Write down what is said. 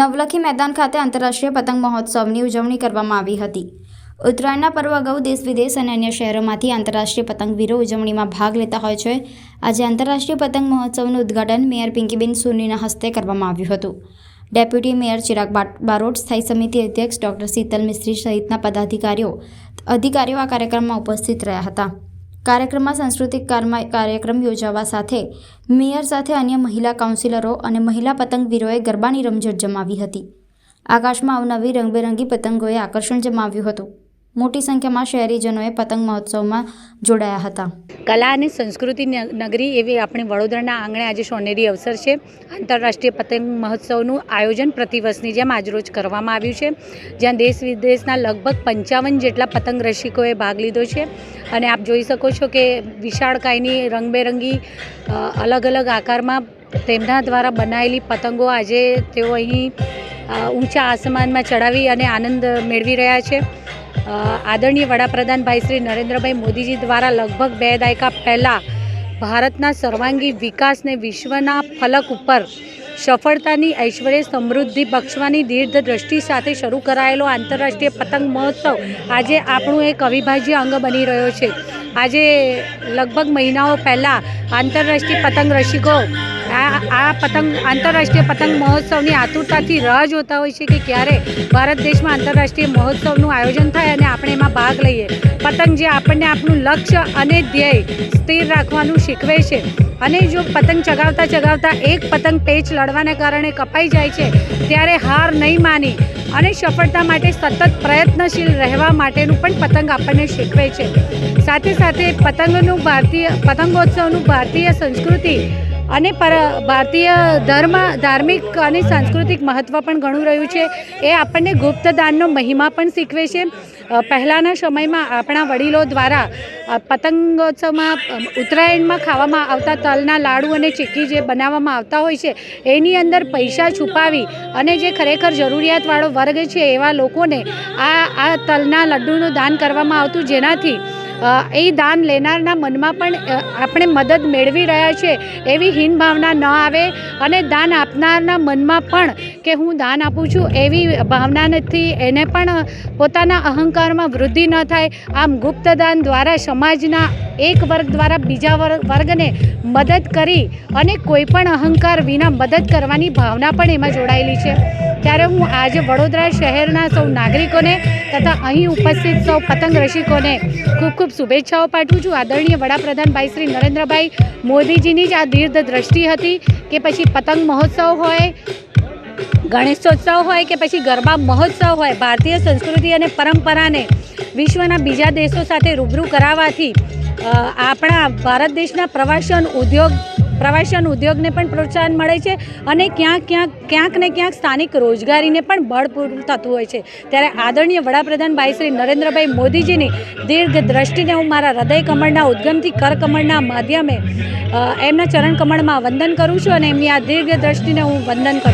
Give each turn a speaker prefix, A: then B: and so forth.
A: નવલખી મેદાન ખાતે આંતરરાષ્ટ્રીય પતંગ મહોત્સવની ઉજવણી કરવામાં આવી હતી. ઉત્તરાયણના પર્વ અગાઉ દેશ વિદેશ અને અન્ય શહેરોમાંથી આંતરરાષ્ટ્રીય પતંગવીરો ઉજવણીમાં ભાગ લેતા હોય છે. આજે આંતરરાષ્ટ્રીય પતંગ મહોત્સવનું ઉદ્ઘાટન મેયર પિંકીબેન સોનીના હસ્તે કરવામાં આવ્યું હતું. ડેપ્યુટી મેયર ચિરાગ બારોટ, સ્થાયી સમિતિ અધ્યક્ષ ડોક્ટર શીતલ મિસ્ત્રી સહિતના પદાધિકારીઓ, અધિકારીઓ આ કાર્યક્રમમાં ઉપસ્થિત રહ્યા હતા. કાર્યક્રમમાં સાંસ્કૃતિક કારમાં- કાર્યક્રમ યોજાવા સાથે મેયર સાથે અન્ય મહિલા કાઉન્સિલરો અને મહિલા પતંગવીરોએ ગરબાની રમઝટ જમાવી હતી. આકાશમાં અવનવી રંગબેરંગી પતંગોએ આકર્ષણ જમાવ્યું હતું. મોટી સંખ્યામાં શહેરીજનોએ પતંગ મહોત્સવમાં જોડાયા હતા.
B: કલા અને સંસ્કૃતિ નગરી એવી આપણી વડોદરાના આંગણે આજે સોનેરી અવસર છે. આંતરરાષ્ટ્રીય પતંગ મહોત્સવનું આયોજન પ્રતિવર્ષની જેમ આજરોજ કરવામાં આવ્યું છે. જ્યાં દેશ વિદેશના લગભગ પંચાવન જેટલા પતંગ રસિકોએ ભાગ લીધો છે. અને આપ જોઈ શકો છો કે વિશાળકાયની રંગબેરંગી અલગ અલગ આકારમાં તેમના દ્વારા બનાવેલી પતંગો આજે તેઓ અહીં ઊંચા આસમાનમાં ચડાવી અને આનંદ મેળવી રહ્યા છે. આદરણીય વડાપ્રધાન ભાઈ શ્રી નરેન્દ્રભાઈ મોદીજી દ્વારા લગભગ બે દાયકા પહેલાં ભારતના સર્વાંગી વિકાસને વિશ્વના ફલક ઉપર સફળતાની ઐશ્વર્ય સમૃદ્ધિ બક્ષવાની દીર્ઘ દ્રષ્ટિ સાથે શરૂ કરાયેલો આંતરરાષ્ટ્રીય પતંગ મહોત્સવ આજે આપણું એક અવિભાજ્ય અંગ બની રહ્યો છે. આજે લગભગ મહિનાઓ પહેલાં આંતરરાષ્ટ્રીય પતંગ રસિકો આ આ પતંગ આંતરરાષ્ટ્રીય પતંગ મહોત્સવની આતુરતાથી રાહ જોતા હોય છે કે ક્યારે ભારત દેશમાં આંતરરાષ્ટ્રીય મહોત્સવનું આયોજન થાય અને આપણે એમાં ભાગ લઈએ. પતંગ જે આપણને આપણું લક્ષ્ય અને ધ્યેય સ્થિર રાખવાનું શીખવે છે. અને જો પતંગ ચગાવતા ચગાવતા એક પતંગ પેચ લડવાને કારણે કપાઈ જાય છે, ત્યારે હાર નહીં માની અને સફળતા માટે સતત પ્રયત્નશીલ રહેવા માટેનું પણ પતંગ આપણને શીખવે છે. સાથે સાથે પતંગનું ભારતીય પતંગોત્સવનું ભારતીય સંસ્કૃતિ અને પર ભારતીય ધર્મ, ધાર્મિક અને સાંસ્કૃતિક મહત્ત્વ પણ ઘણું રહ્યું છે. એ આપણને ગુપ્તદાનનો મહિમા પણ શીખવે છે. પહેલાંના સમયમાં આપણા વડીલો દ્વારા પતંગોત્સવમાં ઉત્તરાયણમાં ખાવામાં આવતા તલના લાડુ અને ચીક્કી જે બનાવવામાં આવતા હોય છે, એની અંદર પૈસા છુપાવી અને જે ખરેખર જરૂરિયાતવાળો વર્ગ છે એવા લોકોને આ આ તલના લડ્ડુનું દાન કરવામાં આવતું. જેનાથી એ દાન લેનારના મનમાં પણ આપણે મદદ મેળવી રહ્યા છે એવી હીન ભાવના ન આવે અને દાન આપનારના મનમાં પણ કે હું દાન આપું છું એવી ભાવના નથી. એને પણ પોતાના અહંકારમાં વૃદ્ધિ ન થાય. આમ ગુપ્તદાન દ્વારા સમાજના એક વર્ગ દ્વારા બીજા વર્ગને મદદ કરી અને કોઈપણ અહંકાર વિના મદદ કરવાની ભાવના પણ એમાં જોડાયેલી છે. ત્યારે હું આજે વડોદરા શહેરના સૌ નાગરિકોને તથા અહીં ઉપસ્થિત સૌ પતંગ રસિકોને ખૂબ ખૂબ શુભેચ્છાઓ પાઠવું છું. આદરણીય વડાપ્રધાન ભાઈ શ્રી નરેન્દ્રભાઈ મોદીજીની જ આ દીર્ઘ દ્રષ્ટિ હતી કે પછી પતંગ મહોત્સવ હોય, ગણેશોત્સવ હોય કે પછી ગરબા મહોત્સવ હોય, ભારતીય સંસ્કૃતિ અને પરંપરાને વિશ્વના બીજા દેશો સાથે રૂબરૂ કરાવવાથી આપણા ભારત દેશના પ્રવાસન ઉદ્યોગ, પ્રવાસન ઉદ્યોગને પણ પ્રોત્સાહન મળે છે અને ક્યાંક ક્યાંક ક્યાંક ને ક્યાંક સ્થાનિક રોજગારીને પણ બળ થતું હોય છે. ત્યારે આદરણીય વડાપ્રધાન ભાઈ શ્રી નરેન્દ્રભાઈ મોદીજીની દીર્ઘ દ્રષ્ટિને હું મારા હૃદય કમળના, ઉદ્ગમથી કર કમળના માધ્યમે એમના ચરણ કમળમાં વંદન કરું છું અને એમની આ દીર્ઘ દ્રષ્ટિને હું વંદન કરું